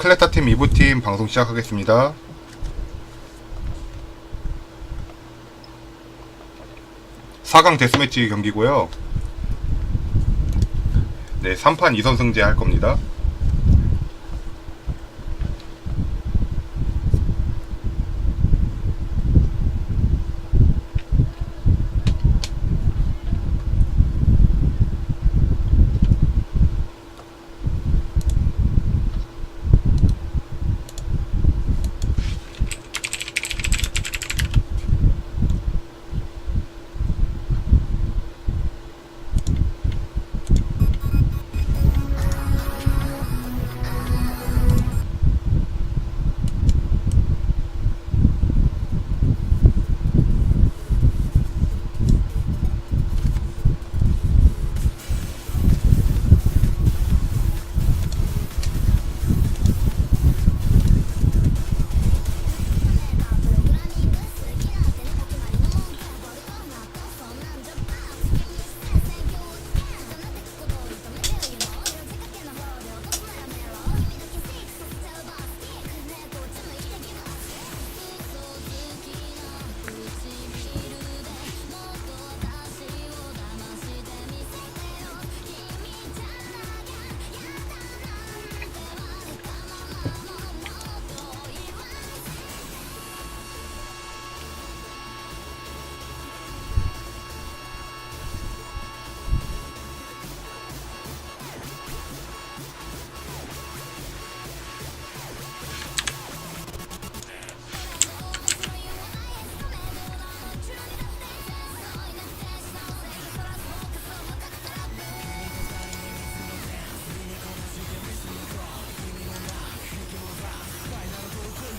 클레타 팀 2부 팀 방송 시작하겠습니다. 사강 데스매치 경기고요. 네, 3판 2선승제 할 겁니다.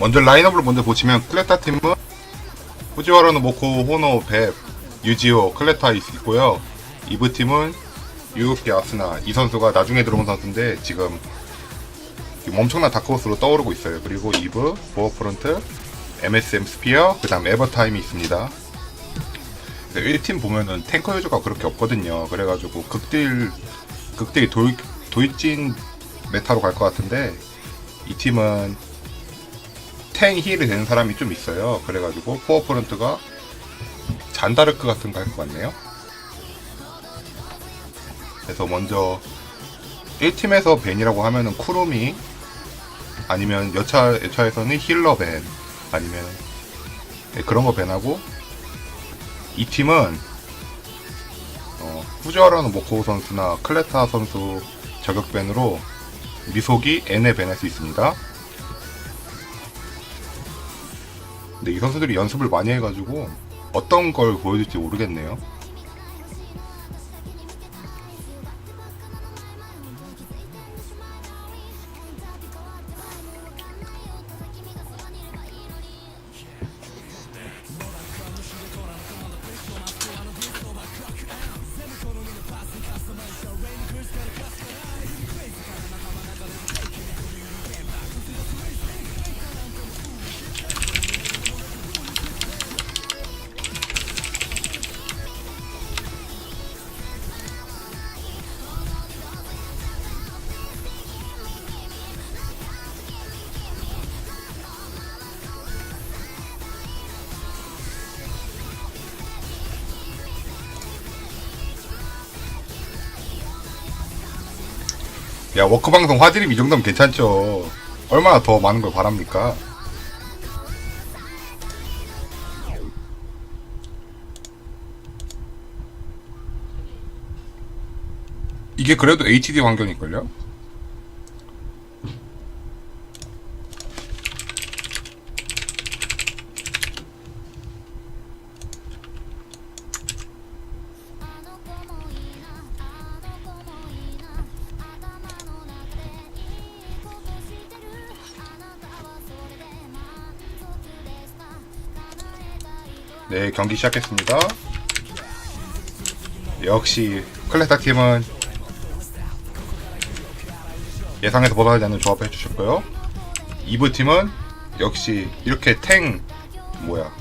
먼저 라인업을 먼저 보시면 클레타 팀은 후지와라노 모코, 호노, 베, 유지오, 클레타 있고요. 이브 팀은 유우키, 아스나 이 선수가 나중에 들어온 선수인데 지금 엄청난 다크호스로 떠오르고 있어요. 그리고 이브, 보어프론트, MSM 스피어, 그 다음 에버타임이 있습니다. 1팀 보면은 탱커 요조가 그렇게 없거든요. 그래가지고 극딜, 극딜 도입, 도입진 메타로 갈 것 같은데 이 팀은 탱 힐이 되는 사람이 좀 있어요. 그래가지고 포어프런트가 잔다르크 같은 거 할 것 같네요. 그래서 먼저 1팀에서 벤이라고 하면은 쿠루미 아니면 여차 여차에서는 힐러 벤 아니면 네, 그런 거 벤하고 이 팀은 어, 후지와라는 모코 선수나 클레타 선수 저격 벤으로 미속이 N에 벤할 수 있습니다. 근데 이 선수들이 연습을 많이 해가지고 어떤 걸 보여줄지 모르겠네요. 야 워크 방송 화질이 이 정도면 괜찮죠. 얼마나 더 많은 걸 바랍니까? 이게 그래도 HD 환경일걸요? 네, 경기 시작했습니다. 역시 클레타 팀은 예상에서 벗어나지 않는 조합을 해주셨고요. 이브 팀은 역시 이렇게 탱 뭐야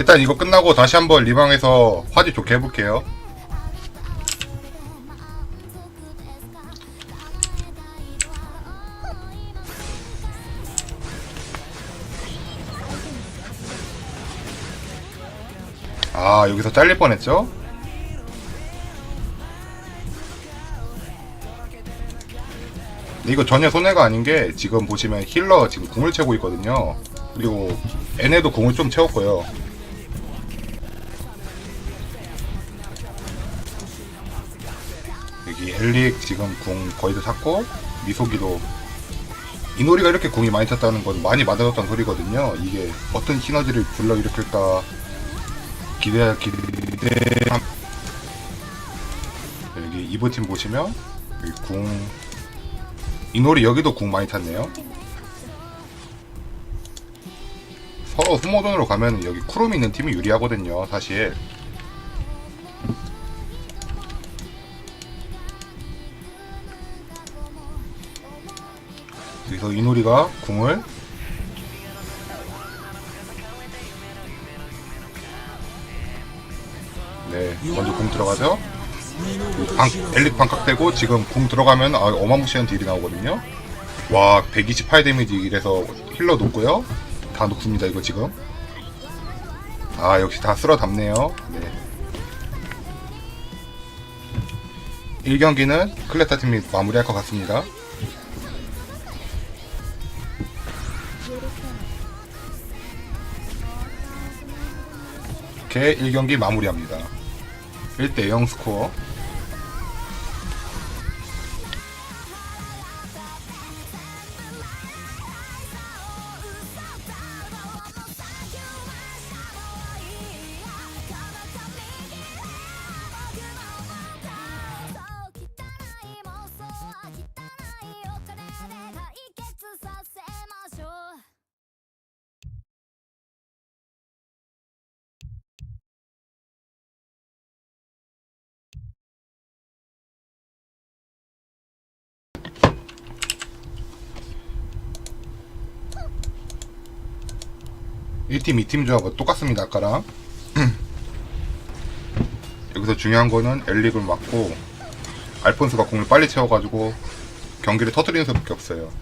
일단 이거 끝나고 다시 한번 리방에서 화질 좋게 해볼게요. 아 여기서 잘릴 뻔했죠? 이거 전혀 손해가 아닌 게 지금 보시면 힐러 지금 궁을 채고 있거든요. 그리고 얘네도 궁을 좀 채웠고요. 엘릭 지금 궁 거의 다 찼고 미소기도 이노리가 이렇게 궁이 많이 찼다는 건 많이 맞아졌다는 소리거든요. 이게 어떤 시너지를 불러일으킬까 기대 기대 여기 이번 팀 보시면 여기 궁 이노리 여기도 궁 많이 탔네요. 서로 소모전으로 가면 여기 쿠룸 있는 팀이 유리하거든요, 사실. 여기서 이노리가 궁을 네, 먼저 궁 들어가죠. 방, 엘릭 반각 되고 지금 궁 들어가면 아, 어마무시한 딜이 나오거든요. 와, 128 데미지 이래서 힐러 높고요. 다 높습니다, 이거 지금. 아, 역시 다 쓸어 담네요. 네. 1경기는 클레타 팀이 마무리할 것 같습니다. 이렇게 1경기 마무리합니다. 1대0 스코어. 이 팀, 이팀 조합은 똑같습니다, 아까랑. 여기서 중요한 거는 엘릭을 막고, 알폰스가 공을 빨리 채워가지고, 경기를 터뜨리는 수밖에 없어요.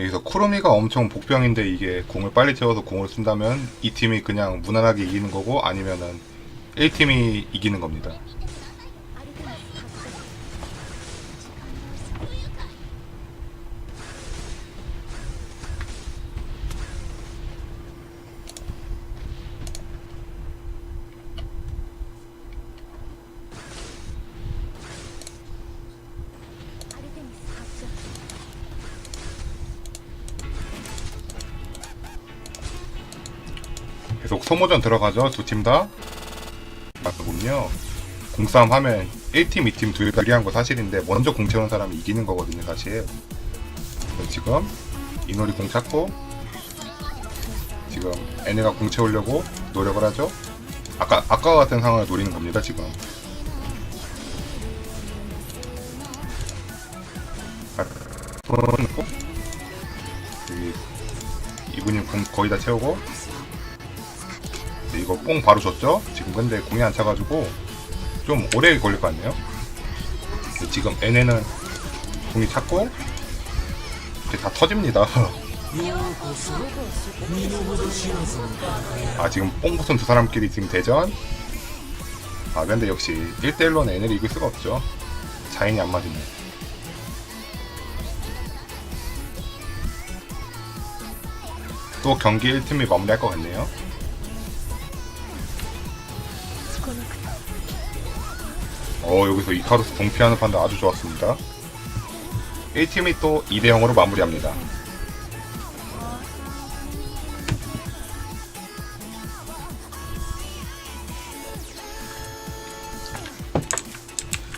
여기서 쿠르미가 엄청 복병인데 이게 공을 빨리 채워서 공을 쓴다면 이 팀이 그냥 무난하게 이기는 거고 아니면은 1팀이 이기는 겁니다. 계속 소모전 들어가죠? 두 팀 다? 맞군요. 공싸움 하면 1팀 2팀 둘다 유리한 거 사실인데 먼저 공 채우는 사람이 이기는 거거든요 사실. 지금 이놀이 공 찾고 지금 얘네가 공 채우려고 노력을 하죠? 아까 아까 같은 상황을 노리는 겁니다 지금. 아, 이분이 공 거의 다 채우고. 네, 이거 뽕 바로 줬죠? 지금 근데 공이 안 차가지고 좀 오래 걸릴 것 같네요. 지금 얘네는 공이 찼고 이제 다 터집니다. 아 지금 뽕 붙은 두 사람끼리 지금 대전. 아 근데 역시 1대1로는 얘네를 이길 수가 없죠. 자인이 안 맞으면. 또 경기 1팀이 마무리할 것 같네요. 어 여기서 이카루스 동피하는 판단 아주 좋았습니다. 1팀이 또 2대 0으로 마무리합니다.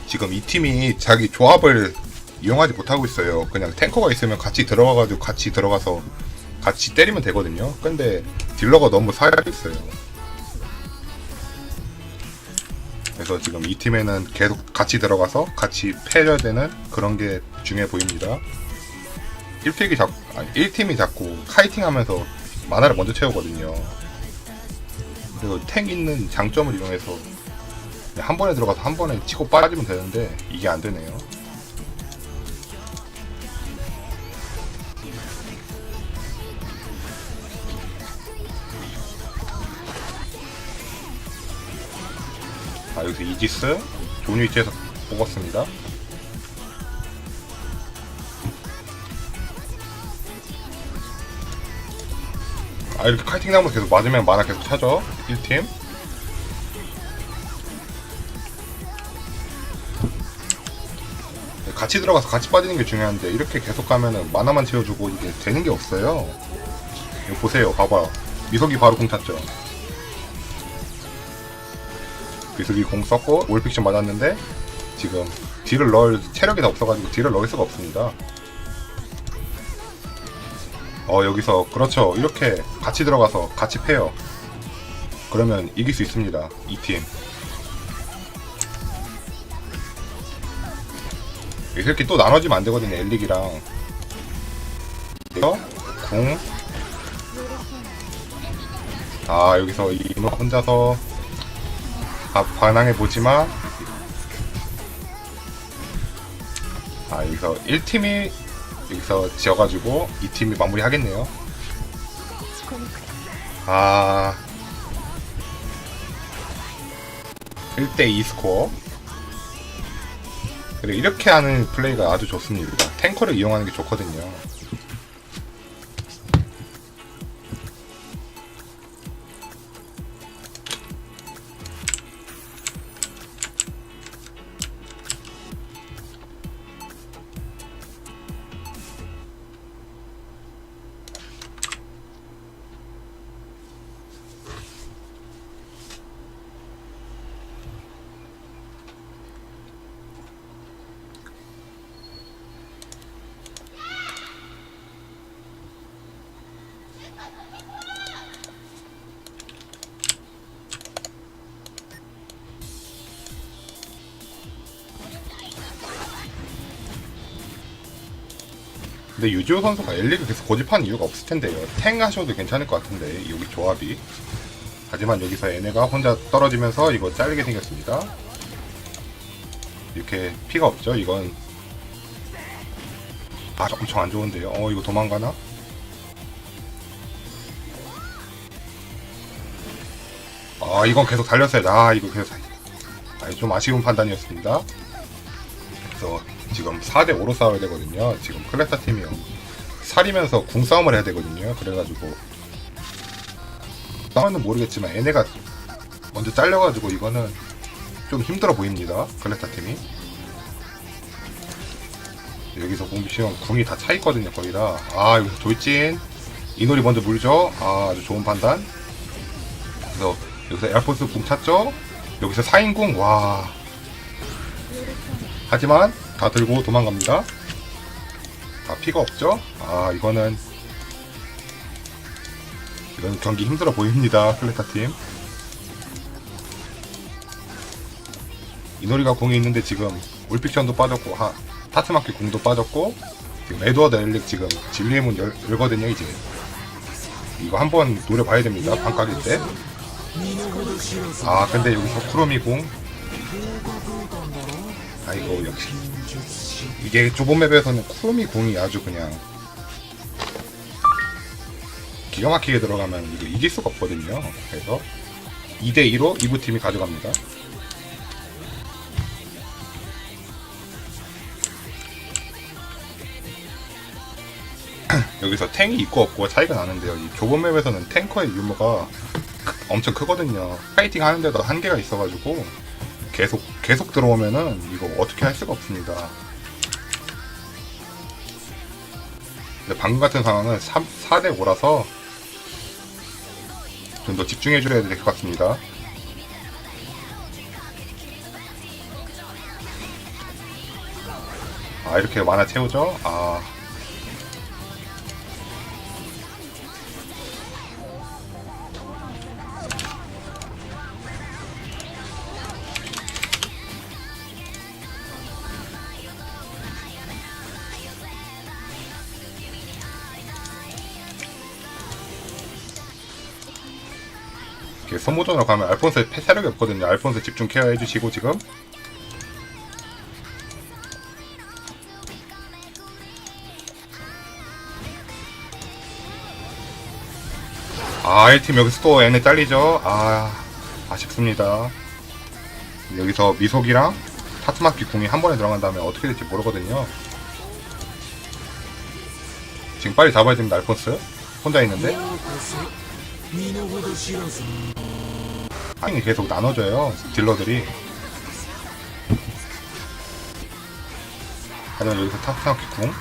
지금 이 팀이 자기 조합을 이용하지 못하고 있어요. 그냥 탱커가 있으면 같이 들어가가지고 같이 들어가서 같이 때리면 되거든요. 근데 딜러가 너무 사야 있어요. 그래서 지금 이 팀에는 계속 같이 들어가서 같이 패려야 되는 그런 게 중요해 보입니다. 1픽이 자, 아니, 1팀이 자꾸 카이팅 하면서 만화를 먼저 채우거든요. 그리고 탱 있는 장점을 이용해서 한 번에 들어가서 한 번에 치고 빠지면 되는데 이게 안 되네요. 아 여기서 이지스 좋은 위치에서 뽑았습니다. 아 이렇게 카이팅 나무 계속 맞으면 만화 계속 차죠? 1팀? 같이 들어가서 같이 빠지는 게 중요한데 이렇게 계속 가면은 만화만 채워주고 이게 되는 게 없어요. 이거 보세요. 봐봐 미석이 바로 공 찼죠 미석이 공 썼고 올픽션 맞았는데 지금 딜을 넣을 체력이 다 없어가지고 딜을 넣을 수가 없습니다. 어 여기서 그렇죠. 이렇게 같이 들어가서 같이 패요. 그러면 이길 수 있습니다 이 팀. 이렇게 또 나눠지면 안 되거든요 엘릭이랑. 이거 궁. 아 여기서 이노 혼자서 아, 반항해 보지만 아 여기서 1팀이 여기서 지어가지고 이 팀이 마무리 하겠네요. 아 1대2 스코어. 그리고 이렇게 하는 플레이가 아주 좋습니다. 탱커를 이용하는 게 좋거든요. 근데 유지호 선수가 엘리를 계속 고집하는 이유가 없을 텐데요. 탱 하셔도 괜찮을 것 같은데 여기 조합이. 하지만 여기서 얘네가 혼자 떨어지면서 이거 잘리게 생겼습니다. 이렇게 피가 없죠. 이건 아 엄청 안 좋은데요. 어 이거 도망가나? 아 이건 계속 달렸어야 돼. 아 이거 계속 달... 아, 좀 아쉬운 판단이었습니다. 그래서 지금 4대 5로 싸워야 되거든요. 지금 클래타 팀이요. 살이면서 궁싸움을 해야 되거든요. 그래가지고 싸움은 모르겠지만 얘네가 먼저 잘려가지고 이거는 좀 힘들어 보입니다. 클래타 팀이. 여기서 공비시형 궁이 다 차있거든요. 거의 다. 아 여기서 돌진. 이놀이 먼저 물죠. 아 아주 좋은 판단. 그래서 여기서 에어포스 궁 찼죠. 여기서 4인궁 와 하지만 다 들고 도망갑니다. 아 피가 없죠? 아 이거는 이건 경기 힘들어 보입니다. 클레타 팀. 이노리가 공이 있는데 지금 올픽션도 빠졌고 하, 타트마키 공도 빠졌고 지금 에드워드 엘릭 지금 진리의 문 열, 열거든요 이제 이거 한번 노려봐야 됩니다 반각일 때 아 근데 여기서 쿠로미 공 아이고 역시 이게 좁은 맵에서는 쿠로미 공이 아주 그냥 기가 막히게 들어가면 이거 이길 수가 없거든요. 그래서 2대2로 이부 팀이 가져갑니다. 여기서 탱이 있고 없고 차이가 나는데요. 이 좁은 맵에서는 탱커의 유무가 크- 엄청 크거든요. 파이팅 하는데도 한계가 있어가지고 계속 계속 들어오면은 이거 어떻게 할 수가 없습니다. 근데 방금 같은 상황은 3, 4대 5라서 좀 더 집중해줘야 될 것 같습니다. 아 이렇게 만화 채우죠? 아 선모전으로 가면 알폰소의 패사력이 없거든요. 알폰소 집중 케어 해 주시고 지금 아, 1팀 여기서 또 N에 잘리죠. 아, 아쉽습니다. 여기서 미속이랑 타츠마키 궁이 한 번에 들어간 다음에 어떻게 될지 모르거든요. 지금 빨리 잡아야 됩니다, 알폰스. 혼자 있는데. 타이밍이 계속 나눠져요, 딜러들이. 하지만 여기서 타츠마키 궁.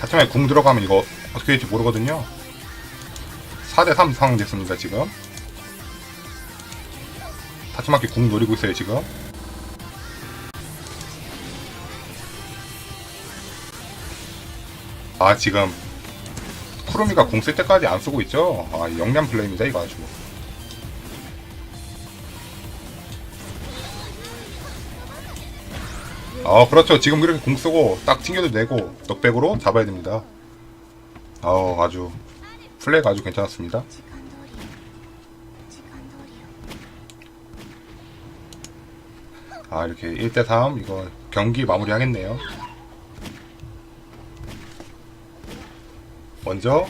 타츠마키 궁 들어가면 이거 어떻게 될지 모르거든요. 4대3 상황 됐습니다, 지금. 타츠마키 궁 노리고 있어요, 지금. 아, 지금. 쿠루미가 궁쓸 때까지 안 쓰고 있죠? 아, 영량 플레이입니다, 이거 아주. 아, 그렇죠. 지금 그렇게 궁 쓰고 딱 튕겨도 내고 넉백으로 잡아야 됩니다. 아, 아주. 플레이가 아주 괜찮았습니다. 아 이렇게 1대3 이거 경기 마무리 하겠네요 먼저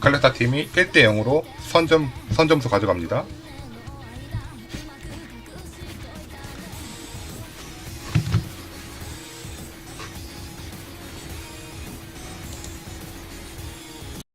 칼레타 팀이 1대 0으로 선점, 선점수 가져갑니다